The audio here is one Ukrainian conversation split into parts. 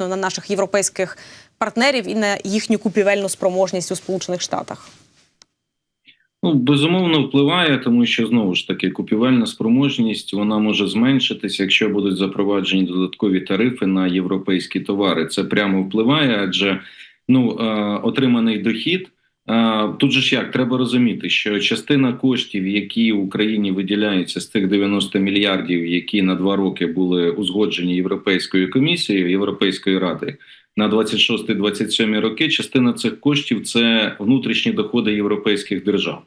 на наших європейських партнерів і на їхню купівельну спроможність у Сполучених Штатах? Ну, безумовно, впливає, тому що знову ж таки купівельна спроможність вона може зменшитися, якщо будуть запроваджені додаткові тарифи на європейські товари. Це прямо впливає, адже ну е, отриманий дохід. Тут же ж як треба розуміти, що частина коштів, які Україні виділяються з тих 90 мільярдів, які на два роки були узгоджені Європейською комісією Європейської ради на 26-27 роки, частина цих коштів це внутрішні доходи європейських держав.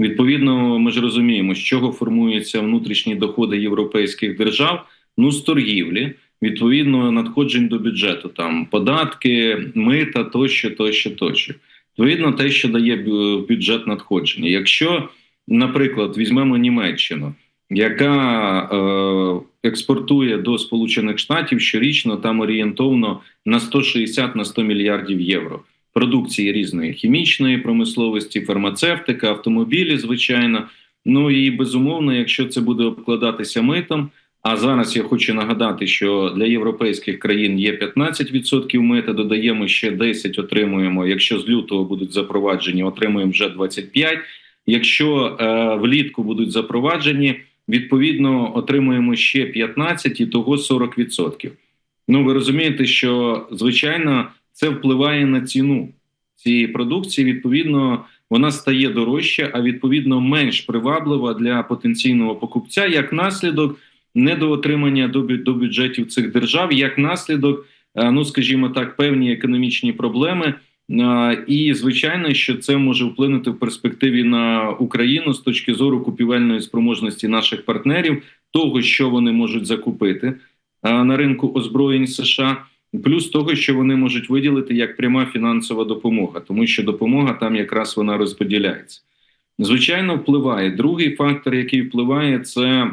Відповідно, ми ж розуміємо, з чого формуються внутрішні доходи європейських держав. Ну з торгівлі, відповідно, надходжень до бюджету, там податки, мита тощо, тощо, тощо. Відповідно, те, що дає бю- бюджет надходження. Якщо, наприклад, візьмемо Німеччину, яка е, експортує до Сполучених Штатів щорічно там орієнтовно на 160 на 100 мільярдів євро продукції різної хімічної промисловості, фармацевтика, автомобілі, звичайно. Ну і безумовно, якщо це буде обкладатися митом. А зараз я хочу нагадати, що для європейських країн є 15% мита, додаємо ще 10, отримуємо. Якщо з лютого будуть запроваджені, отримуємо вже 25%. Якщо е, влітку будуть запроваджені, відповідно отримуємо ще 15 і того 40%. Ну ви розумієте, що звичайно це впливає на ціну цієї продукції. Відповідно, вона стає дорожча, а відповідно менш приваблива для потенційного покупця як наслідок недоотримання до, до бюджетів цих держав, як наслідок, е, ну скажімо так, певні економічні проблеми. Е, І звичайно, що це може вплинути в перспективі на Україну з точки зору купівельної спроможності наших партнерів, того, що вони можуть закупити е, на ринку озброєнь США, плюс того, що вони можуть виділити як пряма фінансова допомога, тому що допомога там якраз вона розподіляється. Звичайно, впливає. Другий фактор, який впливає, це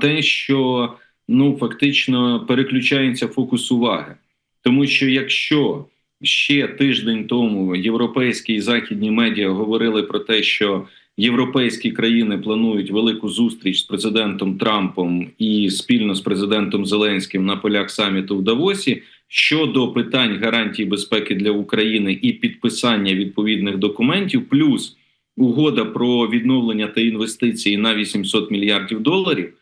те, що ну фактично переключається фокус уваги, тому що якщо ще тиждень тому європейські і західні медіа говорили про те, що європейські країни планують велику зустріч з президентом Трампом і спільно з президентом Зеленським на полях саміту в Давосі щодо питань гарантій безпеки для України і підписання відповідних документів, плюс угода про відновлення та інвестиції на 800 мільярдів доларів.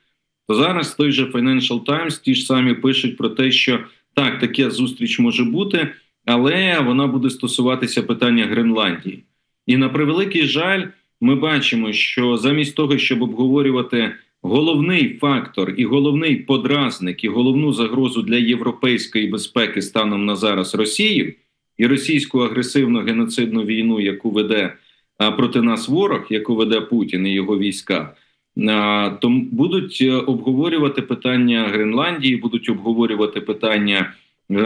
То зараз той же Financial Times ті ж самі пишуть про те, що так, така зустріч може бути, але вона буде стосуватися питання Гренландії. І на превеликий жаль, ми бачимо, що замість того, щоб обговорювати головний фактор і головний подразник, і головну загрозу для європейської безпеки станом на зараз Росію і російську агресивну геноцидну війну, яку веде проти нас ворог, яку веде Путін і його війська. То будуть е, обговорювати питання Гренландії, будуть обговорювати питання е,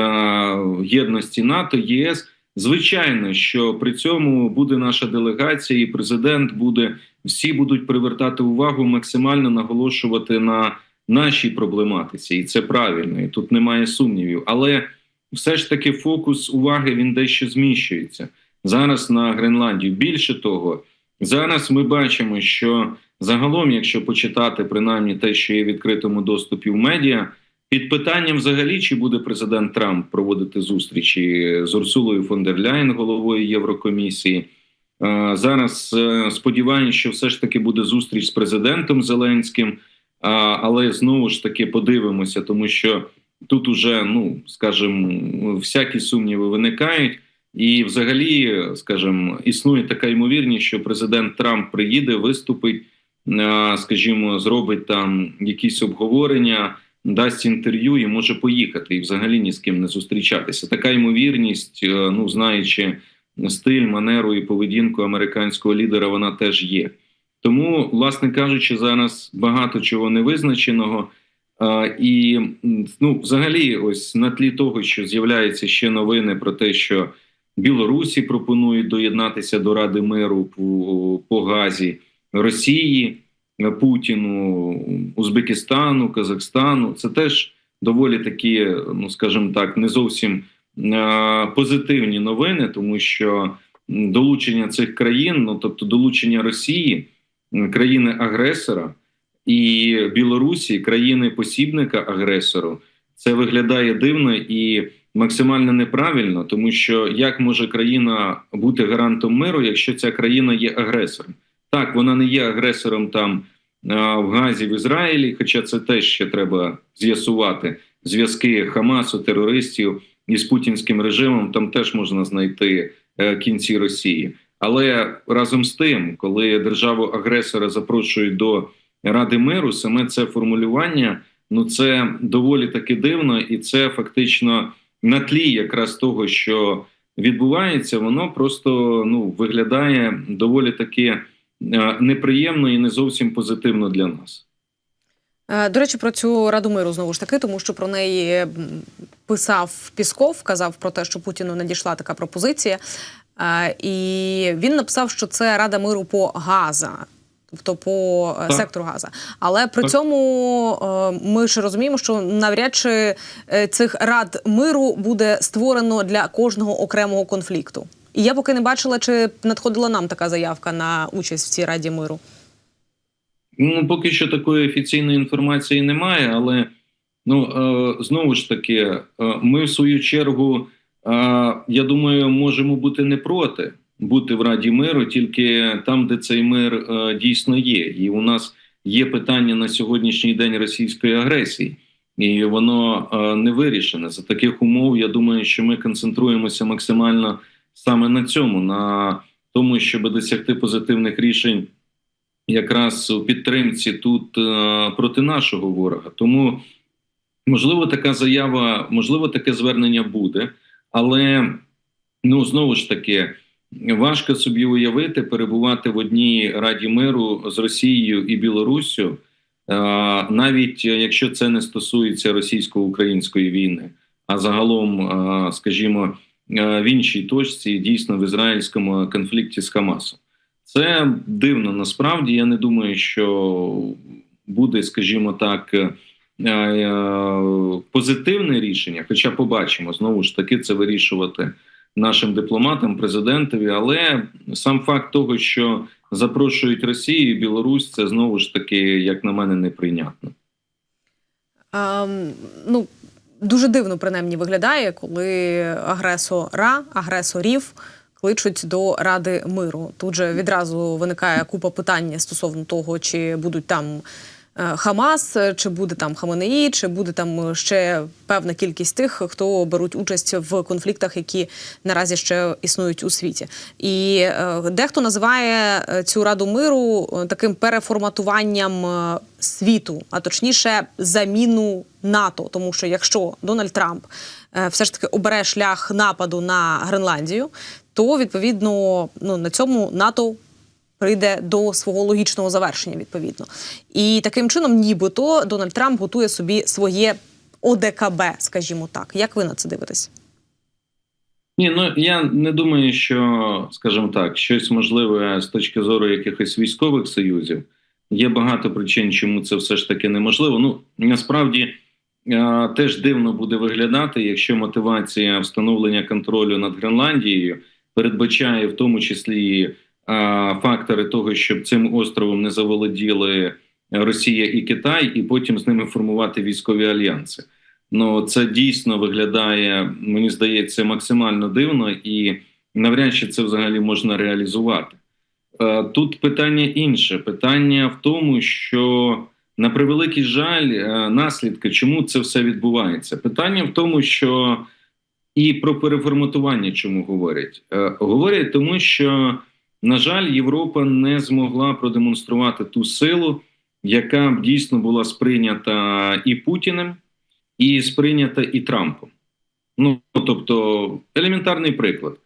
єдності НАТО, ЄС. Звичайно, що при цьому буде наша делегація, і президент буде всі будуть привертати увагу, максимально наголошувати на нашій проблематиці, і це правильно, і тут немає сумнівів. Але все ж таки фокус уваги він дещо зміщується зараз на Гренландію. Більше того, зараз ми бачимо, що загалом, якщо почитати принаймні те, що є в відкритому доступі в медіа. Під питанням взагалі, чи буде президент Трамп проводити зустрічі з Урсулою фон дер Ляєн, головою Єврокомісії. Е, Зараз е, сподіваюся, що все ж таки буде зустріч з президентом Зеленським, але знову ж таки подивимося, тому що тут уже, ну скажімо, всякі сумніви виникають. І, взагалі, скажімо, існує така ймовірність, що президент Трамп приїде, виступить, е, скажімо, зробить там якісь обговорення дасть інтерв'ю і може поїхати і взагалі ні з ким не зустрічатися. Така ймовірність, е, ну знаючи стиль, манеру і поведінку американського лідера, вона теж є. Тому, власне кажучи, зараз багато чого невизначеного. А, і ну, взагалі, ось на тлі того, що з'являються ще новини про те, що Білорусі пропонують доєднатися до Ради миру по, по газі Росії. Путіну, Узбекистану, Казахстану. Це теж доволі такі, ну скажімо так, не зовсім позитивні новини, тому що долучення цих країн, ну тобто долучення Росії, країни-агресора і Білорусі, країни посібника агресору. це виглядає дивно і максимально неправильно, тому що як може країна бути гарантом миру, якщо ця країна є агресором? Так, вона не є агресором там в Газі в Ізраїлі, хоча це теж ще треба з'ясувати зв'язки Хамасу, терористів із путінським режимом. Там теж можна знайти е, кінці Росії. Але разом з тим, коли державу агресора запрошують до Ради миру, саме це формулювання ну це доволі таки дивно, і це фактично на тлі якраз того, що відбувається, воно просто ну виглядає доволі таки е, неприємно і не зовсім позитивно для нас. Е, До речі, про цю раду миру знову ж таки, тому що про неї писав Пісков, казав про те, що Путіну надійшла така пропозиція. Е, І він написав, що це Рада миру по Газа. Тобто по е, Так. сектору Газа. Але при Так. цьому е, ми ж розуміємо, що навряд чи е, цих рад миру буде створено для кожного окремого конфлікту. І я поки не бачила, чи надходила нам така заявка на участь в цій раді миру. Ну, поки що такої офіційної інформації немає, але ну знову ж таки, ми в свою чергу, я думаю, можемо бути не проти бути в Раді миру, тільки там, де цей мир е, дійсно є. І у нас є питання на сьогоднішній день російської агресії, і воно е, не вирішене. За таких умов, я думаю, що ми концентруємося максимально саме на цьому, на тому, щоб досягти позитивних рішень якраз у підтримці тут е, проти нашого ворога. Тому можливо, така заява, можливо, таке звернення буде, але ну знову ж таки. Важко собі уявити перебувати в одній раді миру з Росією і Білоруссю, е, навіть якщо це не стосується російсько-української війни, а загалом, е, скажімо, е, в іншій точці, дійсно в ізраїльському конфлікті з Хамасом. Це дивно насправді. Я не думаю, що буде, скажімо так, е, е, позитивне рішення. Хоча побачимо знову ж таки це вирішувати нашим дипломатам, президентові. Але сам факт того, що запрошують Росію і Білорусь, це знову ж таки, як на мене, неприйнятно. Ем, ну, дуже дивно принаймні виглядає, коли агресора, агресорів кличуть до Ради миру. Тут же відразу виникає купа питань стосовно того, чи будуть там Хамас, чи буде там Хаменеї, чи буде там ще певна кількість тих, хто беруть участь в конфліктах, які наразі ще існують у світі. І е, дехто називає е, цю раду миру е, таким переформатуванням е, світу, а точніше заміну НАТО. Тому що якщо Дональд Трамп е, все ж таки обере шлях нападу на Гренландію, то відповідно ну на цьому НАТО прийде до свого логічного завершення відповідно. І таким чином, нібито Дональд Трамп готує собі своє ОДКБ, скажімо так. Як ви на це дивитесь? Ні, ну я не думаю, що, скажімо так, щось можливе з точки зору якихось військових союзів. Є багато причин, чому це все ж таки неможливо. Ну насправді е, теж дивно буде виглядати, якщо мотивація встановлення контролю над Гренландією передбачає в тому числі фактори того, щоб цим островом не заволоділи Росія і Китай, і потім з ними формувати військові альянси. Ну це дійсно виглядає, мені здається, максимально дивно, і навряд чи це взагалі можна реалізувати. Е, Тут питання інше. Питання в тому, що на превеликий жаль, е, наслідки, чому це все відбувається? Питання в тому, що і про переформатування, чому говорять? Е, Говорять, тому що, на жаль, Європа не змогла продемонструвати ту силу, яка б дійсно була сприйнята і Путіним, і сприйнята і Трампом. Ну тобто, елементарний приклад.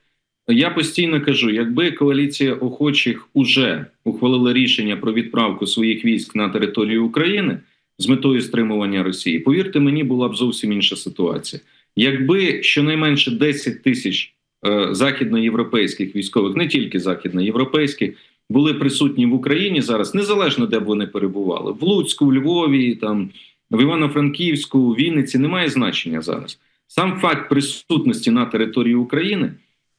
Я постійно кажу: якби коаліція охочих уже ухвалила рішення про відправку своїх військ на територію України з метою стримування Росії, повірте мені, була б зовсім інша ситуація. Якби щонайменше 10 тисяч західноєвропейських військових, не тільки західноєвропейських, були присутні в Україні зараз, незалежно де б вони перебували, в Луцьку, в Львові, там в Івано-Франківську, у Вінниці, немає значення зараз. Сам факт присутності на території України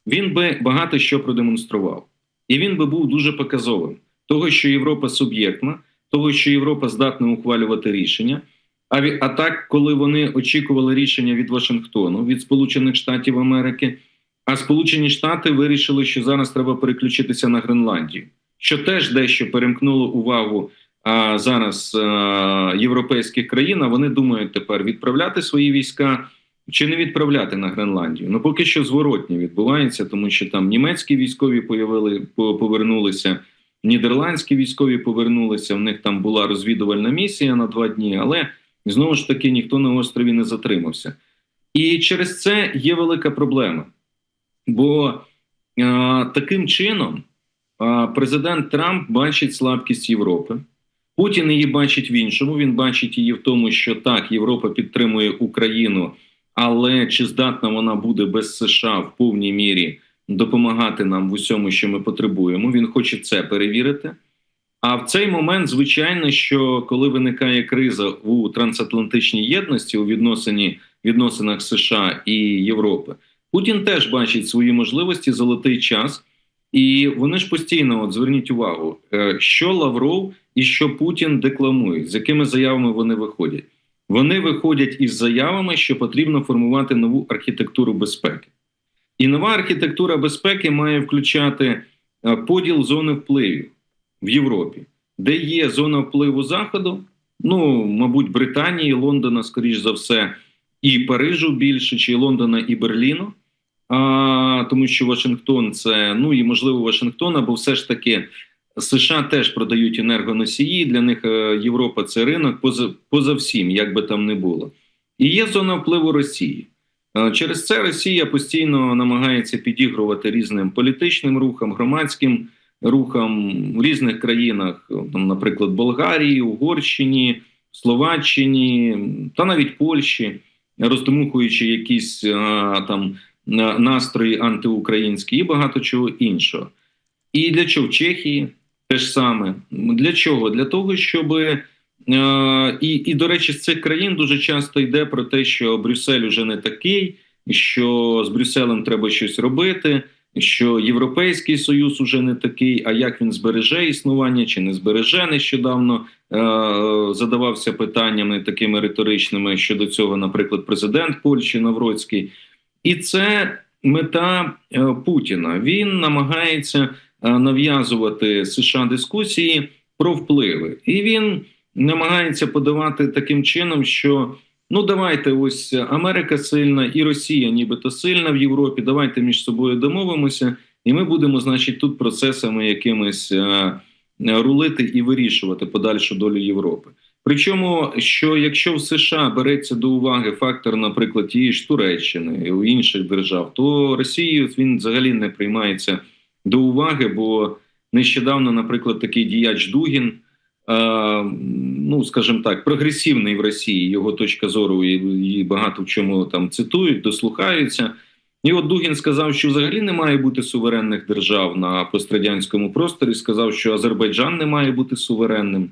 він би багато що продемонстрував, і він би був дуже показовим. Того, що Європа суб'єктна, того, що Європа здатна ухвалювати рішення, А, а так, коли вони очікували рішення від Вашингтону, від Сполучених Штатів Америки, а Сполучені Штати вирішили, що зараз треба переключитися на Гренландію, що теж дещо перемкнуло увагу а, зараз а, європейських країн. А вони думають тепер відправляти свої війська чи не відправляти на Гренландію. Ну поки що зворотні відбувається, тому що там німецькі військові появили, повернулися. Нідерландські військові повернулися. В них там була розвідувальна місія на два дні, але знову ж таки ніхто на острові не затримався. І через це є велика проблема. Бо е, таким чином е, президент Трамп бачить слабкість Європи. Путін її бачить в іншому. Він бачить її в тому, що так, Європа підтримує Україну, але чи здатна вона буде без США в повній мірі допомагати нам в усьому, що ми потребуємо? Він хоче це перевірити. А в цей момент, звичайно, що коли виникає криза у трансатлантичній єдності у відносині відносинах США і Європи, Путін теж бачить свої можливості, золотий час, і вони ж постійно, от зверніть увагу, е, що Лавров і що Путін декламують, з якими заявами вони виходять. Вони виходять із заявами, що потрібно формувати нову архітектуру безпеки. І нова архітектура безпеки має включати е, поділ зони впливів в Європі, де є зона впливу Заходу, ну, мабуть, Британії, Лондона, скоріш за все, і Парижу більше, чи Лондона і Берліну. А, тому що Вашингтон це, ну і можливо, Вашингтон, або все ж таки США теж продають енергоносії. Для них е, Європа це ринок поза, поза всім, як би там не було. І є зона впливу Росії. Е, Через це Росія постійно намагається підігрувати різним політичним рухам, громадським рухам в різних країнах, там, наприклад, Болгарії, Угорщині, Словаччині та навіть Польщі, роздмухуючи якісь а, там на- настрої антиукраїнські і багато чого іншого. І для чого в Чехії теж саме. Для чого? Для того, щоб е, і, і до речі, з цих країн дуже часто йде про те, що Брюссель уже не такий, що з Брюсселем треба щось робити, що Європейський Союз уже не такий. А як він збереже існування чи не збереже нещодавно е, задавався питаннями такими риторичними щодо цього, наприклад, президент Польщі Навроцький. І це мета е, Путіна. Він намагається е, нав'язувати США дискусії про впливи, і він намагається подавати таким чином, що ну давайте, ось Америка сильна і Росія, нібито сильна в Європі. Давайте між собою домовимося, і ми будемо, значить, тут процесами якимись е, рулити і вирішувати подальшу долю Європи. Причому, що якщо в США береться до уваги фактор, наприклад, тієї ж Туреччини і у інших держав, то Росією він взагалі не приймається до уваги, бо нещодавно, наприклад, такий діяч Дугін, ну скажімо так, прогресивний в Росії, його точка зору і багато в чому там цитують, дослухаються. І от Дугін сказав, що взагалі не має бути суверенних держав на пострадянському просторі. Сказав, що Азербайджан не має бути суверенним.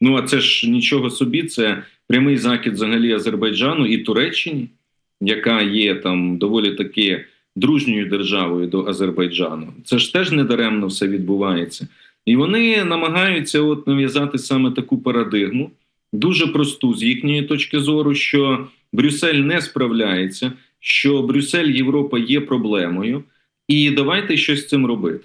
Ну а це ж нічого собі, це прямий закид взагалі Азербайджану і Туреччині, яка є там доволі таки дружньою державою до Азербайджану. Це ж теж недаремно все відбувається. І вони намагаються от нав'язати саме таку парадигму, дуже просту з їхньої точки зору, що Брюссель не справляється, що Брюссель Європа є проблемою, і давайте щось з цим робити.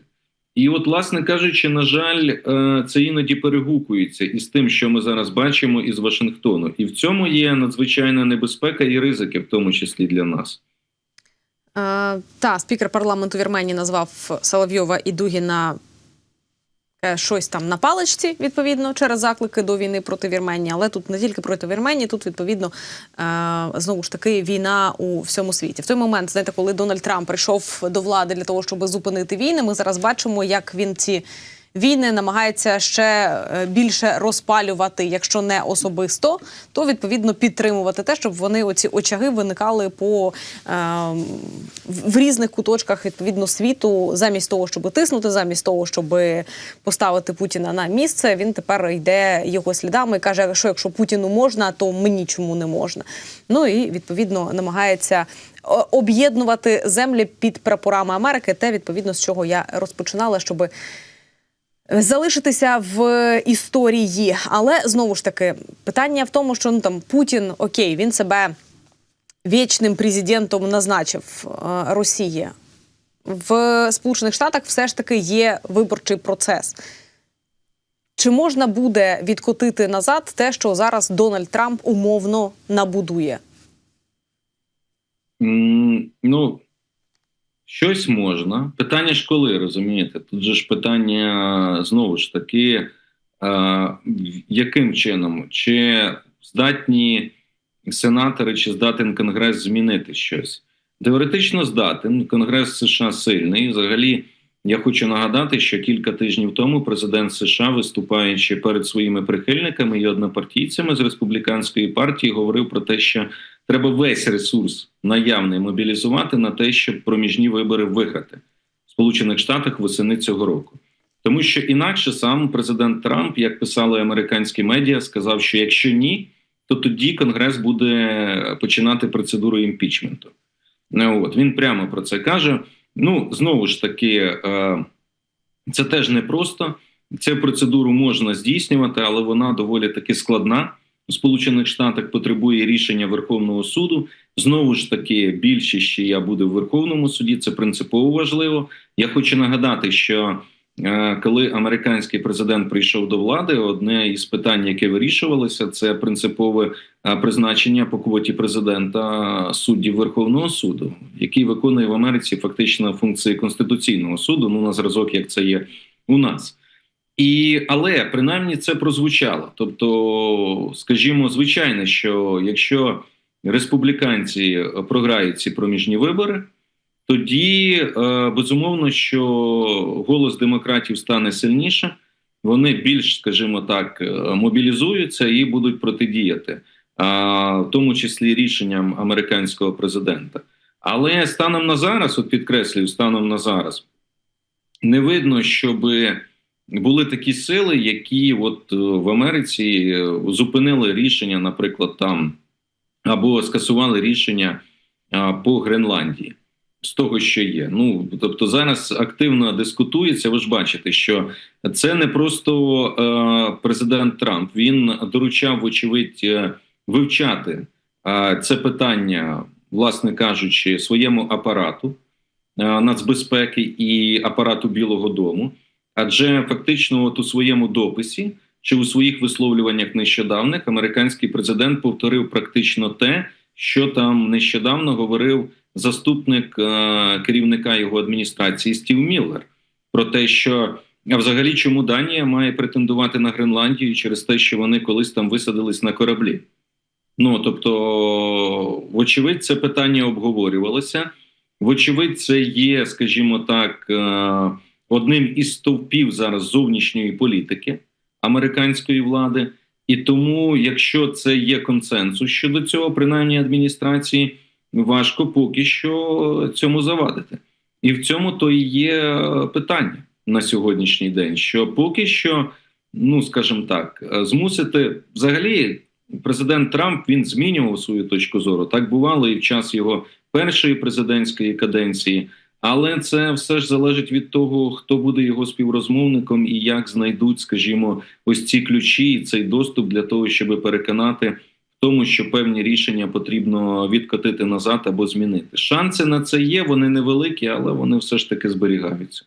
І, от, власне кажучи, на жаль, е, це іноді перегукується із тим, що ми зараз бачимо із Вашингтону, і в цьому є надзвичайна небезпека і ризики, в тому числі для нас. Е, та спікер парламенту Вірменії назвав Соловйова і Дугіна щось там на паличці, відповідно, через заклики до війни проти Вірменії. Але тут не тільки проти Вірменії, тут відповідно е, знову ж таки війна у всьому світі. В той момент, знаєте, коли Дональд Трамп прийшов до влади для того, щоб зупинити війни, ми зараз бачимо, як він ці. Війни намагається ще е, більше розпалювати, якщо не особисто, то відповідно підтримувати те, щоб вони оці очаги виникали по е, в різних куточках відповідно світу, замість того, щоб тиснути, замість того, щоб поставити Путіна на місце. Він тепер йде його слідами і каже, що якщо Путіну можна, то мені чому не можна. Ну і відповідно намагається об'єднувати землі під прапорами Америки. Те відповідно з чого я розпочинала, щоб залишитися в історії. Але знову ж таки, питання в тому, що ну там Путін окей, він себе вічним президентом назначив е, Росії. В Сполучених Штатах все ж таки є виборчий процес. Чи можна буде відкотити назад те, що зараз Дональд Трамп умовно набудує? М, Ну, щось можна. Питання ж коли, розумієте? Тут же ж питання знову ж таки, е, яким чином? Чи здатні сенатори, чи здатен Конгрес змінити щось? Теоретично здатен. Конгрес США сильний. Взагалі, я хочу нагадати, що кілька тижнів тому президент США, виступаючи перед своїми прихильниками і однопартійцями з республіканської партії, говорив про те, що треба весь ресурс наявний мобілізувати на те, щоб проміжні вибори виграти в Сполучених Штатах восени цього року. Тому що інакше сам президент Трамп, як писали американські медіа, сказав, що якщо ні, то тоді Конгрес буде починати процедуру імпічменту. Ну, От він прямо про це каже. Ну знову ж таки, е, це теж непросто. Цю процедуру можна здійснювати, але вона доволі таки складна. У Сполучених Штатах потребує рішення Верховного суду. Знову ж таки, більшість ще я буде в Верховному суді. Це принципово важливо. Я хочу нагадати, що е, коли американський президент прийшов до влади, одне із питань, яке вирішувалося, це принципове е, призначення по квоті президента суддів Верховного суду, який виконує в Америці фактично функції конституційного суду. Ну на зразок, як це є у нас. І але принаймні це прозвучало. Тобто, скажімо, звичайно, що якщо республіканці програють ці проміжні вибори, тоді е, безумовно, що голос демократів стане сильніше, вони більш, скажімо так, е, мобілізуються і будуть протидіяти, в тому числі рішенням американського президента. Але станом на зараз, от підкреслюю, станом на зараз, не видно, щоби були такі сили, які от е, в Америці е, зупинили рішення, наприклад, там або скасували рішення по Гренландії з того, що є. Ну тобто зараз активно дискутується. Ви ж бачите, що це не просто е, президент Трамп. Він доручав, вочевидь, вивчати це питання, власне кажучи, своєму апарату нацбезпеки і апарату Білого Дому. Адже фактично, от у своєму дописі чи у своїх висловлюваннях нещодавних американський президент повторив практично те, що там нещодавно говорив заступник е- керівника його адміністрації Стів Міллер, про те, що а взагалі чому Данія має претендувати на Гренландію через те, що вони колись там висадились на кораблі. Ну тобто, вочевидь, це питання обговорювалося. Вочевидь, це є, скажімо так. Е- одним із стовпів зараз зовнішньої політики американської влади, і тому, якщо це є консенсус щодо цього, принаймні адміністрації, важко поки що цьому завадити. І в цьому то і є питання на сьогоднішній день. Що поки що, ну скажімо так, змусити взагалі. Президент Трамп він змінював свою точку зору. Так бувало і в час його першої президентської каденції. Але це все ж залежить від того, хто буде його співрозмовником і як знайдуть, скажімо, ось ці ключі і цей доступ для того, щоб переконати в тому, що певні рішення потрібно відкотити назад або змінити. Шанси на це є, вони невеликі, але вони все ж таки зберігаються.